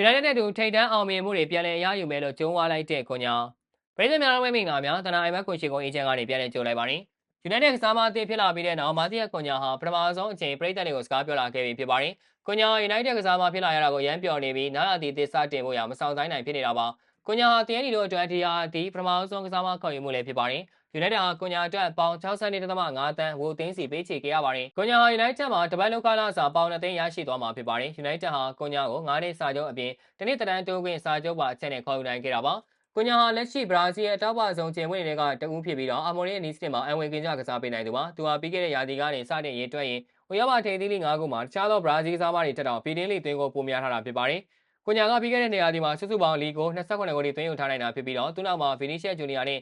United နဲ့တူထိတ်တန်းအောင်မြင်မှုတွေပြန်လည်အရယူမယ်လို့ကြုံးဝါလိုက်တဲ့ကွန်ညာပြည်သူများလုံးဝမိန်လာများတနအိမ်မက်ကွန်ရှိကုန်းအေဂျင့်ကနေပြန်လည်ကြိုလိုက်ပါတယ် United ကစားမအသစ်ဖြစ်လာပြီးတဲ့နောက်မာတီယာကွန်ညာဟာပထမဆုံးအချိန်ပြည်သက်တွေကိုစကားပြောလာခဲ့ပြီးဖြစ်ပါတယ်ကွန်ညာ United ကစားမဖြစ်လာရတာကိုရမ်းပျော်နေပြီးနားလာတီသစ်စတင်ဖို့ရမဆောင်ဆိုင်နိုင်ဖြစ်နေတာပါကွန်ညာဟာတင်းနီတို့အတွက်ဒီဟာဒီပထမဆုံးကစားမခေါ်ယူမှုလည်းဖြစ်ပါတယ် United ဟာကွန်ညာအတွက်ပေါင်62.5တန်းဝိုသိန်းစီပေးချေခဲ့ရပါတယ်။ကွန်ညာဟာ United မှာတပတ်လုံးကာလစာပေါင်2သိန်းရရှိသွားမှာဖြစ်ပါတယ်။ United ဟာကွန်ညာကို9နှစ်စာချုပ်အပြင်တနည်းတန်းတိုးခွင့်စာချုပ်ပါအချက်နဲ့ခေါ်ယူနိုင်ခဲ့တာပါ။ကွန်ညာဟာလက်ရှိဘရာဇီးရဲ့အတောက်ပဆုံးကျင်းဝင်တွေကတဦးဖြစ်ပြီးတော့အမော်ရီရဲ့နီးစတင်မှာအန်ဝင်ကင်ကြကစားပေးနိုင်သူပါ။သူဟာပြီးခဲ့တဲ့ရာသီကနေစတင်ရေးတွက်ရင်ဝရပါထိပ်သီးလိ၅ခုမှာတခြားသောဘရာဇီးကစားမတွေတက်တော့ပြည်တင်းလိသွင်းကိုပုံများထားတာဖြစ်ပါတယ်။ကွန်ညာကပြီးခဲ့တဲ့နေရာဒီမှာစုစုပေါင်းလီကို28ခုကိုသွင်းယူထားနိုင်တာဖြစ်ပြီးတော့သူနောက်မှာဗီနီရှယ်ဂျူနီယာနဲ့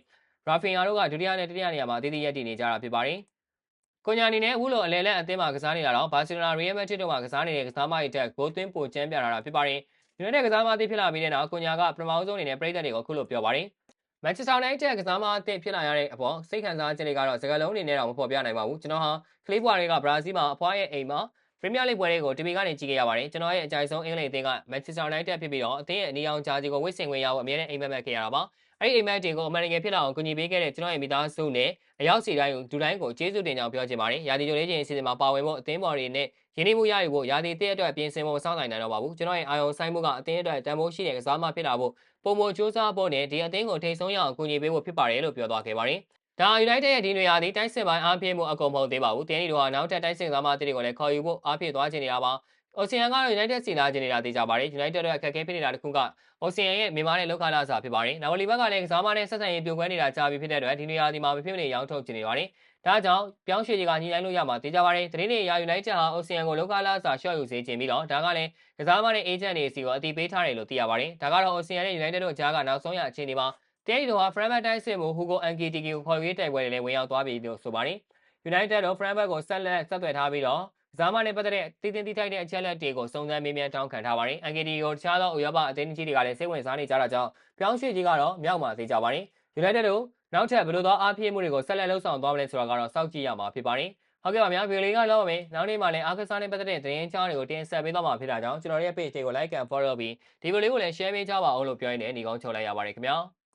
ရာဖင်ယာတို့ကဒုတိယနဲ့တတိယနေရာမှာအသီးသီးရပ်တည်နေကြတာဖြစ်ပါတယ်။ကွန်ညာအနေနဲ့အခုလိုအလဲလက်အသင်းမှာကစားနေတာတော့ဘာစီလိုနာရီယယ်မက်ဒရစ်တို့မှာကစားနေတဲ့ကစားမတွေတက်ဂိုးသွင်းပိုချမ်းပြလာတာဖြစ်ပါတယ်။ယူနိုက်တက်ကစားမအသစ်ဖြစ်လာပြီးတဲ့နောက်ကွန်ညာကပထမဆုံးအနေနဲ့ပြည်သက်တွေကိုအခုလိုပြောပါတယ်။မန်ချက်စတာယူနိုက်တက်ကစားမအသစ်ဖြစ်လာရတဲ့အပေါ်စိတ်ခံစားချက်တွေကတော့စကားလုံးအနေနဲ့တော့မဖော်ပြနိုင်ပါဘူး။ကျွန်တော်ဟာကလေးဘွားတွေကဘရာဇီးမှာအဖွားရဲ့အိမ်မှာပရီးမီးယားလိပွဲတွေကိုတီဗီကနေကြည့်ခဲ့ရပါတယ်ကျွန်တော်ရဲ့အကြိုက်ဆုံးအင်္ဂလိပ်အသင်းကမန်ချက်စတာယူနိုက်တက်ဖြစ်ပြီးတော့အသင်းရဲ့အနီအောင်ဂျာဂျီကိုဝစ်ဆင်ခွင့်ရဖို့အမြဲတမ်းအိမ်မက်မက်ခဲ့ရတာပါ အဲ့ဒီအိမ်မက်တွေကိုအမေရိကန်ဖြစ်လာအောင်ကူညီပေးခဲ့တဲ့ကျွန်တော်ရဲ့မိသားစုနဲ့အရောက်စီတိုင်းဒူတိုင်းကိုကျေးဇူးတင်ကြောင်းပြောချင်ပါတယ်ရာသီကြိုလေးချင်းအစီအစဉ်မှာပါဝင်ဖို့အသင်းပေါ်တွေနဲ့ရင်းနှီးမှုရယူဖို့ရာသီတစ်အတွက်ပြင်ဆင်ဖို့စောင့်နိုင်နိုင်တော့ပါဘူးကျွန်တော်ရဲ့အာယုံဆိုင်မှုကအသင်းအတွက်တန်ဖိုးရှိတဲ့ကစားမဖြစ်လာဖို့ပုံမစူးစမ်းဖို့နဲ့ဒီအသင်းကိုထိတ်ဆုံးရအောင်ကူညီပေးဖို့ဖြစ်ပါတယ်လို့ပြောသွားခဲ့ပါတယ်ဒါ United ရဲ့ဒီနေရာဒီတိုက်စစ်ပိုင်းအားပြည့်မှုအကုန်မဟုတ်သေးပါဘူး။တင်းနီတို့ကနောက်ထပ်တိုက်စစ်သမားတွေကိုလည်းခေါ်ယူဖို့အားပြည့်သွားခြင်းနေတာပါ။ Ocean ကတော့ United စီလာခြင်းနေတာသိကြပါတယ်။ United တို့အခက်အခဲဖြစ်နေတာတခုက Ocean ရဲ့မြန်မာနဲ့လောက်ခလာစာဖြစ်ပါတယ်။နောက်လီဘက်ကလည်းကစားမနဲ့ဆက်ဆံရေးပြိုကွဲနေတာကြာပြီဖြစ်တဲ့အတွက်ဒီနေရာဒီမှာမဖြစ်မနေရောင်းထုတ်ခြင်းနေပါတယ်။ဒါကြောင့်ပြောင်းရွှေ့ကြီးကညီလိုက်လို့ရမှာသိကြပါတယ်။တရင်နေရာ United ဟာ Ocean ကိုလောက်ခလာစာရှော့ယူစေခြင်းပြီးတော့ဒါကလည်းကစားမနဲ့ agent တွေစီကိုအတိပေးထားတယ်လို့သိရပါတယ်။ဒါကတော့ Ocean နဲ့ United တို့ကြားကနောက်ဆုံးရအခြေအနေပါ။တဲရီတို့ဟာ Frankfurt တိုင်းစစ်မှု Hugo Nketiah ကိုခေါ်ရွေးတိုက်ပွဲတွေလည်းဝင်ရောက်သွားပြီလို့ဆိုပါတယ်။ United တို့ Frankfurt ကိုဆက်လက်ဆက်သွယ်ထားပြီးတော့ ကစားမနဲ့ပတ်သက်တဲ့တည်တင်တည်ထိုက်တဲ့အချက်လက်တွေကိုစုံစမ်းမေးမြန်းတောင်းခံထားပါတယ်။ Nketiah ကိုတခြားသောဥရောပအသင်းကြီးတွေကလည်းစိတ်ဝင်စားနေကြတာကြောင့်ပြောင်းရွှေ့ကြီးကတော့မြောက်မှာသေးကြပါတယ်။ United တို့နောက်ထပ်ဘယ်လိုသောအားဖြည့်မှုတွေကိုဆက်လက်လှုပ်ဆောင်သွားမလဲဆိုတာကတော့စောင့်ကြည့်ရမှာဖြစ်ပါတယ်။ဟုတ်ကဲ့ပါဗျာဗီဒီယိုလေးကတော့မယ်နောက်နေ့မှလည်းအားကစားနဲ့ပတ်သက်တဲ့သတင်းချောင်းတွေကိုတင်ဆက်ပေးသွားမှာဖြစ်တာကြောင့်ကျွန်တော်ရဲ့ page တွေကို like and follow ပြီးဒီဗီဒီယိုလေးကိုလည်း share ပေးကြပါဦးလို့ပြောရင်းနဲ့ညီကောင်းချုပ်လိုက်ရပါတယ်ခင်ဗျာ။